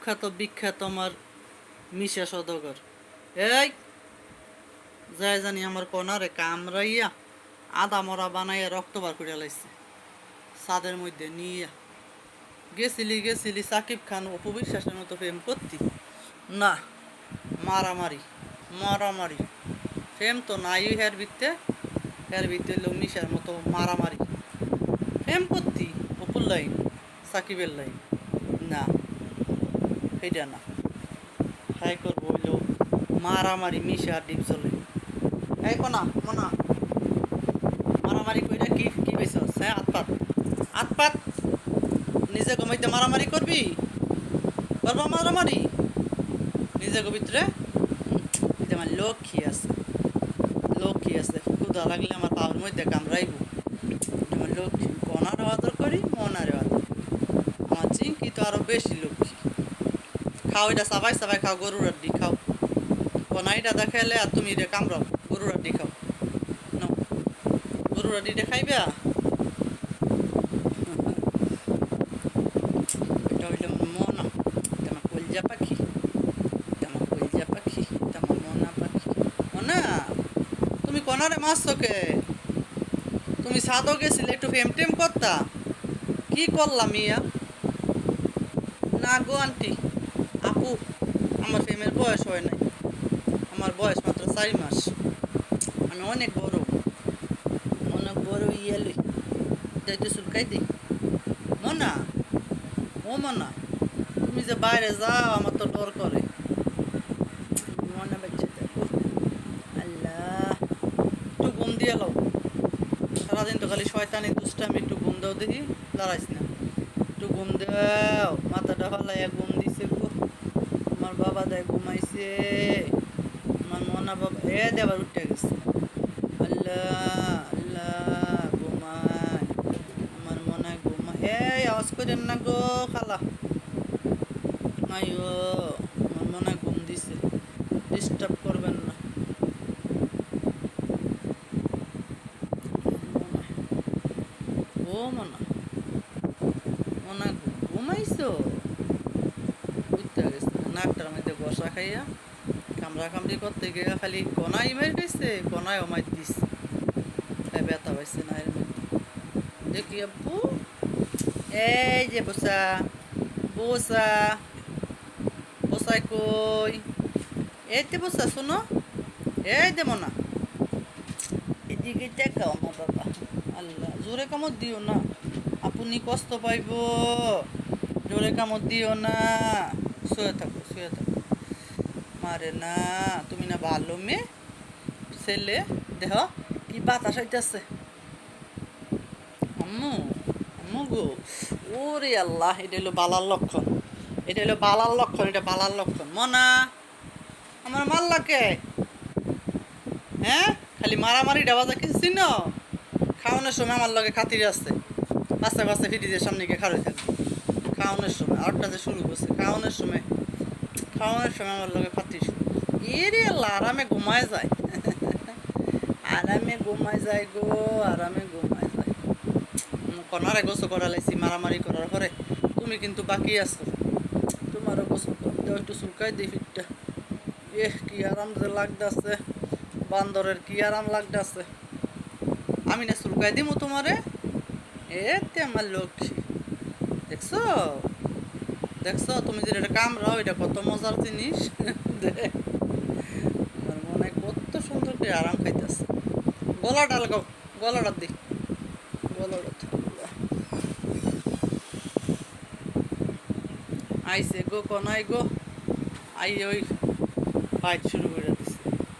কুখ্যাত বিখ্যাত আমার মিশা সদগর এই যাই জানি আমার কনারে কামড়াইয়া আদা মরা বানাইয়া রক্ত বার করিয়া লাইছে। সাদের মধ্যে নিয়া। গেছিলি গেছিলি সাকিব খান অপবিশ্বাসের মতো প্রেম করতি? না, মারামারি মারামারি। প্রেম তো নাই হের ভিত্তে হের ভিত্তে হইল মিশার মতো মারামারি। প্রেম করতি অপুর লাইন, সাকিবের লাইন। না। সেটা না। হাই করব হইল মারামারি মিশা আর ডিপ চলে। এই কোনা মনা মারামারি কইরা কি কি পেয়েছ হ্যাঁ আতপাত। আতপাত? নিজে গমাইতে মারামারি করবি? করবা মারামারি? নিজে গবিত্রে এটা আমার লক্ষ্মী আছে। লক্ষ্মী আছে। ক্ষুদা লাগলে আমার পাওয়ার মধ্যে কামড়াইব। আমার লক্ষ্মী। কনারও আদর করি মনারও আদর আমার চিঙ্কি তো আরও বেশি লক্ষ্মী খাও, এটা সাবাই সাবাই খাও, গরুর আড্ডি খাও। কনাইটা দেখাইলে আর তুমি এটা কামড়াও, গরুর আড্ডি খাও। নাও, গরুর আড্ডিটা খাইবে? এটা হইল মনা কলজা পাখি কলজা পাখি পাখি। তুমি কনারে তুমি সাদও গেছিলে, একটু ফেম টেম করতা। কি করলাম ইয়া না গো আন্টি। আপু, আমার ফেমের বয়স হয় নাই। আমার বয়স মাত্র চারি মাস। আমি অনেক বড়। অনেক বড় ইয়ালি যাইতে চুলকাই দিই। মনা? ও মনা, তুমি যে বাইরে যাও, আমার তো ডর করে। মনে বাচ্চা একটু ঘুম দিয়ে লাও। সারাদিন তো খালি শয়তানি দুষ্টামি, একটু ঘুম দাও দেখি। দাঁড়াইস না। একটু ঘুম দাও। মাথাটা ফালাইয়া ঘুম বাবা দেয় ঘুমাইছে। আমার মনা বাবা এ দেবার উঠে গেছে। আল্লাহ আল্লাহ, ঘুমায়। আমার মনে ঘুমায়। এই, আওয়াজ করেন না গো খালা। আইও আমার মনে ঘুম দিছে। ডিস্টার্ব করবেন না। ও মনা। মনা ঘুমাইছো? গেছে নাকটার মধ্যে বসা খাইয়া কামড়া কামড়ি করতে গিয়ে খালি কনাই মার কনায় মার দিছে। তাই ব্যথা পাইছে না এর মধ্যে। দেখি আব্বু। এই যে বসা বসা। বসাই কই? এই যে বসা, শোনো। এই দে মনা। এদিকে দেখাও আমার বাবা। আল্লাহ, জোরে কামড় দিও না। আপনি কষ্ট পাইব। জোরে কামড় দিও না। শুয়ে থাকো শুয়ে থাকো। মারে না, তুমি না ভালো মেয়ে। ছেলে, দেহ, কি বাতাস হইতেছে? আম্মু আম্মু গো, ওরে আল্লাহ, এটা হলো বালার লক্ষণ। এটা হলো বালার লক্ষণ, এটা বালার লক্ষণ। মনা, আমার মাল্লাকে হ্যাঁ? খালি মারামারি ডাবাজা কিছু চিন? খাওয়ানোর সময় আমার লগে খাতির আসছে আস্তে আস্তে ফিটিজের সামনে গিয়ে খারই থাকবে খাওয়ানোর সময় আটটা যে শুরু করছে, খাওয়ানোর সময় খাওয়ানোর সময় আমার লগে খাতির শুরু এরে আল্লাহ আরামে ঘুমায় যায়। আরামে ঘুমায় যায় গো, আরামে ঘুমায় যায়। কনারে গোসল করা লাইছি মারামারি করার পরে তুমি কিন্তু বাকি আছো। তোমারও গোসল দাও একটু চুলকাই দিই ফিটটা এহ, কি আরাম যে লাগতেছে, বান্দরের কি আরাম লাগতেছে। আমি না চুলকাই দিমু তোমারে? এতে আমার লক্ষ্মী দেখছ? দেখছ? তুমি যেটা এটা কামড়াও, এটা কত মজার জিনিস। মনে কত সুন্দর করে আরাম খাইতেছে। গলাটা লাগাও গলাটা দি। গলাটা আইসে গো কনাই গো। আই ওই ফাইট শুরু করে।